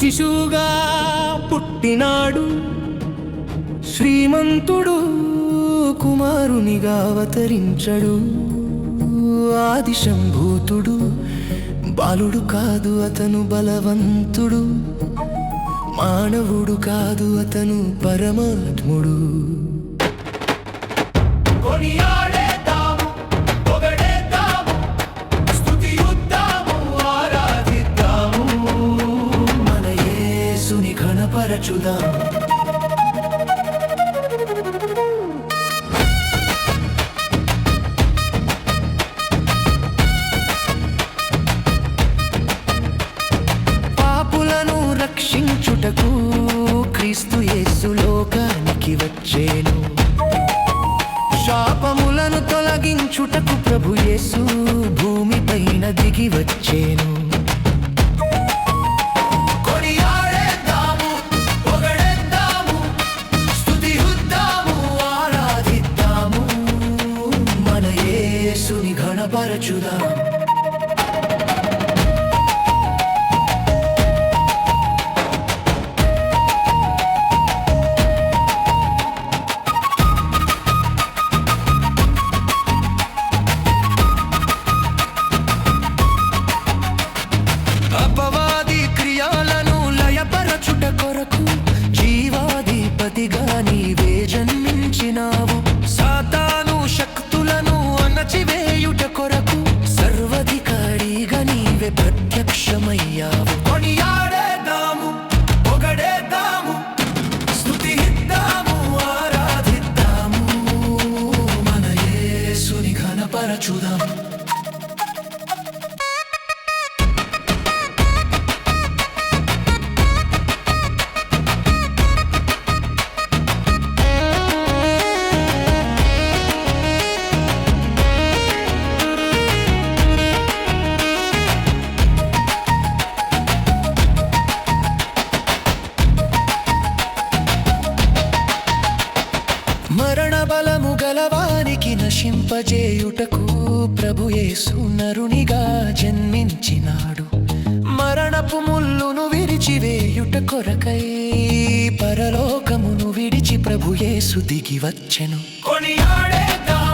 శిశువుగా పుట్టినాడు. శ్రీమంతుడు కుమారునిగా అవతరించడు. ఆదిశంభూతుడు బాలుడు కాదు అతను బలవంతుడు. మానవుడు కాదు అతను పరమాత్ముడు. కొనియా 住的 యేసుని అపవాది క్రియాలను లయపరచుట కొరకు జీవాధిపతిగా నీవే జన్మించినావు రక్షింపజేయుటకు ప్రభుయేసు నరునిగా జన్మించినాడు. మరణపు ముల్లును విరిచివేయుట కొరకై పరలోకమును విడిచి ప్రభుయేసు దిగి వచ్చెను. కొనియాడేదా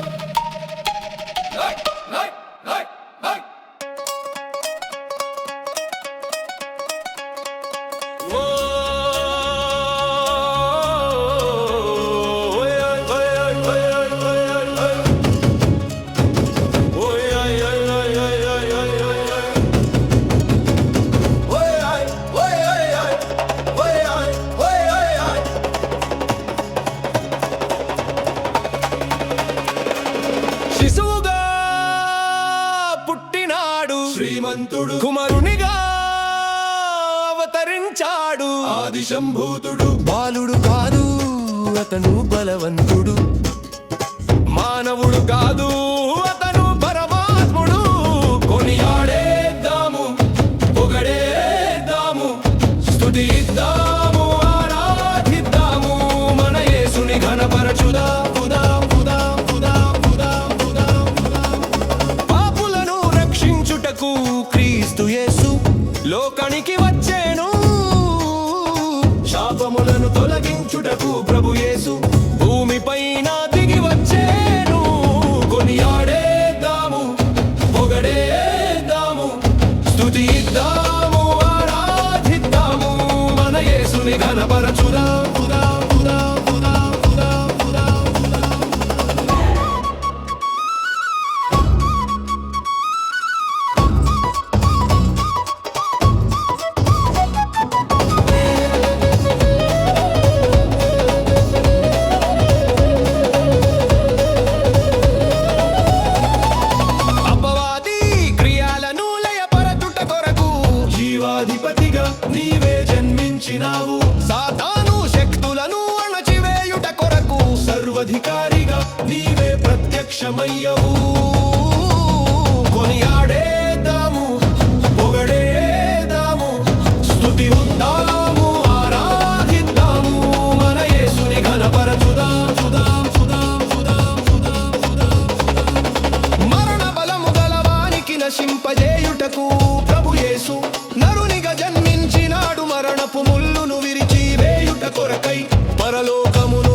శిశువుగా పుట్టినాడు. శ్రీమంతుడు. కుమారునిగా అవతరించాడు. ఆది శంభూతుడు బాలుడు కాదు అతను బలవంతుడు. మానవుడు కాదు అతను పరమాత్ముడు. కొనియాడేద్దాము పొగడేద్దాము స్తుతిద్దాము. estuvieras అధిపతిగా నీవే జన్మించినావు. సాతాను శక్తులను అణచివేయుట కొరకు సర్వధికారిగా నీవే ప్రత్యక్షమయ్యవు.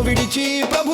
విడిచి ప్రభు